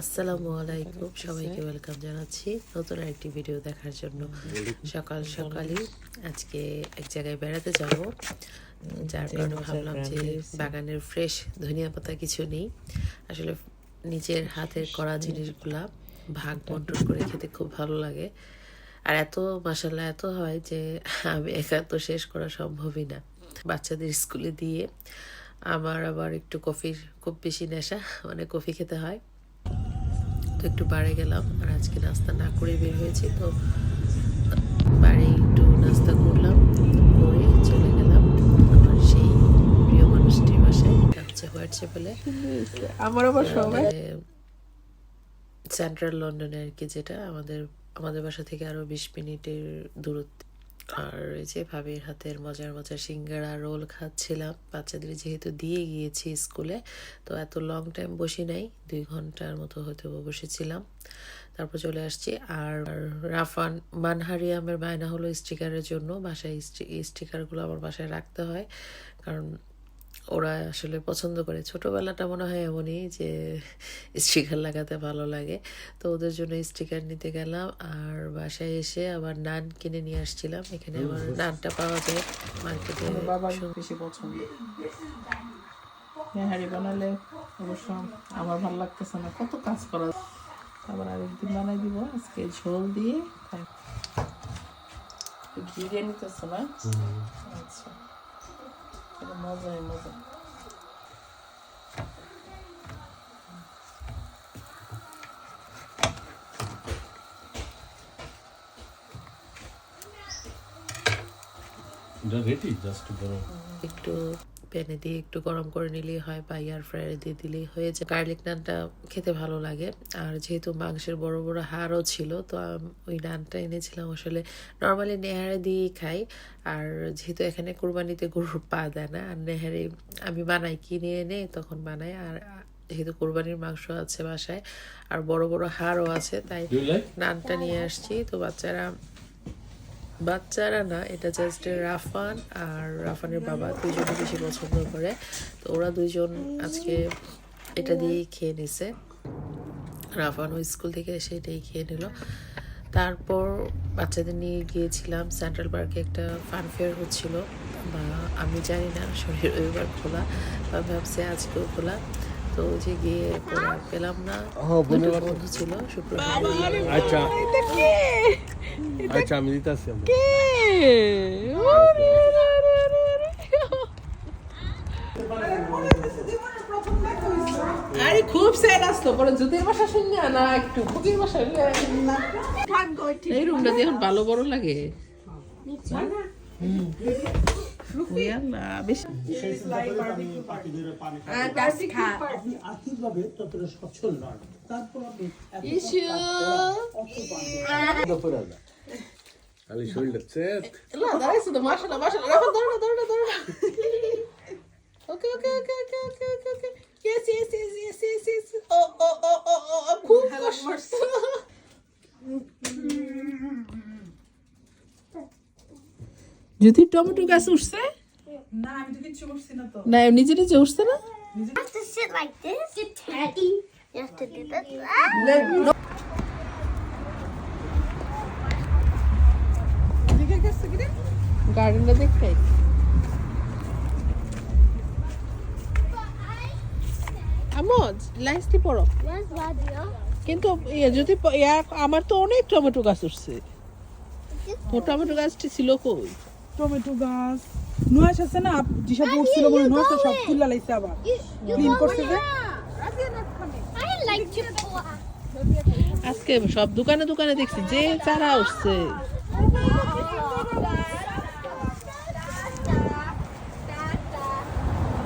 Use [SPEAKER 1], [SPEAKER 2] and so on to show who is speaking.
[SPEAKER 1] আসসালামু আলাইকুম। সবাইকে ওয়েলকাম জানাচ্ছি নতুন একটি ভিডিও দেখার জন্য। সকাল সকালই আজকে এক জায়গায় বেড়াতে যাব যার কারণে ভাবলাম যে বাগানের ফ্রেশ ধনিয়া পাতা কিছু নেই। আসলে নিজের হাতের করা জিনিসগুলা ভাগ বন্টন করে খেতে খুব ভালো লাগে। আর এত মশালা এত হয় যে আমি একা তো শেষ করা সম্ভবই না। বাচ্চাদের স্কুলে দিয়ে আমার আবার একটু কফির খুব বেশি নেশা মানে কফি খেতে হয়। তো একটু বাড়ি গেলাম আর আজকে নাস্তা না করে বের হয়েছি তো বাড়ি একটু নাস্তা করলাম করে চলে গেলাম আমার সেই প্রিয় মানুষটির বাসায় এটা হচ্ছে হোয়াইট চ্যাপেলে
[SPEAKER 2] আমার আবার সবাই।
[SPEAKER 1] সেন্ট্রাল লন্ডনে আর কি যেটা আমাদের আমাদের বাসা থেকে আরও বিশ মিনিটের দূরত্ব আর যে ভাবির হাতের মজার মজার সিঙ্গারা রোল খাচ্ছিলাম। বাচ্চাদের যেহেতু দিয়ে গিয়েছি স্কুলে, তো এত লং টাইম বসি নাই, দুই ঘণ্টার মতো হয়তো বসেছিলাম। তারপর চলে আসছি আর রাফান মানহারিয়ামের বায়না হলো স্টিকারের জন্য। বাসায় স্টিকারগুলো আমার বাসায় রাখতে হয়, কারণ ওরা আসলে পছন্দ করে। ছোটবেলাটা মনে হয় এমনই যে স্টিকার লাগাতে ভালো লাগে। তো ওদের জন্য স্টিকার নিতে গেলাম। আর বাসায় এসে আবার নান কিনে নিয়ে আসছিলাম। এখানে আবার নানটা পাওয়া যায় মার্কেটে
[SPEAKER 2] বেশি পছন্দ। বানালে অবশ্য আমার ভালো লাগতেছে না। কত কাজ করা আবার আরেকদিন বানাই দিব। আজকে ঝোল দিয়ে। খাই একটু ঘি দিয়ে নিতেছে না? আচ্ছা। মজাই মজা
[SPEAKER 3] রেডি জাস্ট
[SPEAKER 1] একটু প্যানে দিয়ে একটু গরম করে নিলেই হয় বা এয়ার ফ্রায়ারে দিয়ে দিলেই হয়ে যায়। গার্লিক নানটা খেতে ভালো লাগে। আর যেহেতু মাংসের বড় বড় হাড়ও ছিল তো ওই নানটা এনেছিলাম আসলে নর্মালি নেহারে দিয়েই খাই। আর যেহেতু এখানে কোরবানিতে গরুর পা দেয় না আর নেহারে আমি বানাই কিনে এনে তখন বানাই। আর যেহেতু কোরবানির মাংস আছে বাসায় আর বড় বড় হাড়ও আছে তাই নানটা নিয়ে আসছি। তো বাচ্চারা বাচ্চারা না, এটা জাস্ট রাফান আর রাফানের বাবা দুজনে বেশি পছন্দ করে। তো ওরা দুইজন আজকে এটা দিয়েই খেয়ে নিছে। রাফান ওই স্কুল থেকে এসে এটাই খেয়ে নিল। তারপর বাচ্চাদের নিয়ে গিয়েছিলাম সেন্ট্রাল পার্কে একটা ফান ফেয়ার হচ্ছিল। বা আমি জানি না শনি রবিবার খোলা। বা ভাবছি আজকেও খোলা। তো যে গিয়ে পেলাম না। বন্ধু ছিল শুক্রবার।
[SPEAKER 3] আচ্ছা। আচ্ছা আমি দিতে আসছি
[SPEAKER 2] আরে খুব স্যাড আসতো পরে জুতির বাসা শুনে না একটু ফুকির বাসা এই রুমটা দিয়ে এখন ভালো বড় লাগে।
[SPEAKER 4] আর্থিকভাবে ততটা সচ্ছল নয় তারপর আপনি
[SPEAKER 3] খালি শরীরটা চেত
[SPEAKER 2] না, দাঁড়াইছো তো, মাশাআল্লাহ, মাশাআল্লাহ। ধরো ধরো ধরো ও, খুব কষ্ট। যদি টমেটো গাছ উঠছে?
[SPEAKER 5] না আমি তো কিচ্ছু করছি না তো।
[SPEAKER 2] না নিজে নিজে উঠছে না. গার্ডেনটা দেখতে। আমজ লাইসটি পড়ো। কিন্তু ইয়ে যদি আমার তো অনেক টমেটো গাছ উঠছে। টমেটো গাছটি ছিল কই?
[SPEAKER 5] টমেটো গাছ। নুয়াশ আছে না? যেসব উঠছিল বলে নুয়াশ সব ফুল লাইছে আবার। ক্লিন করছে যে।
[SPEAKER 2] আজকে সব দোকানে দোকানে দেখছি যে চারা উঠছে।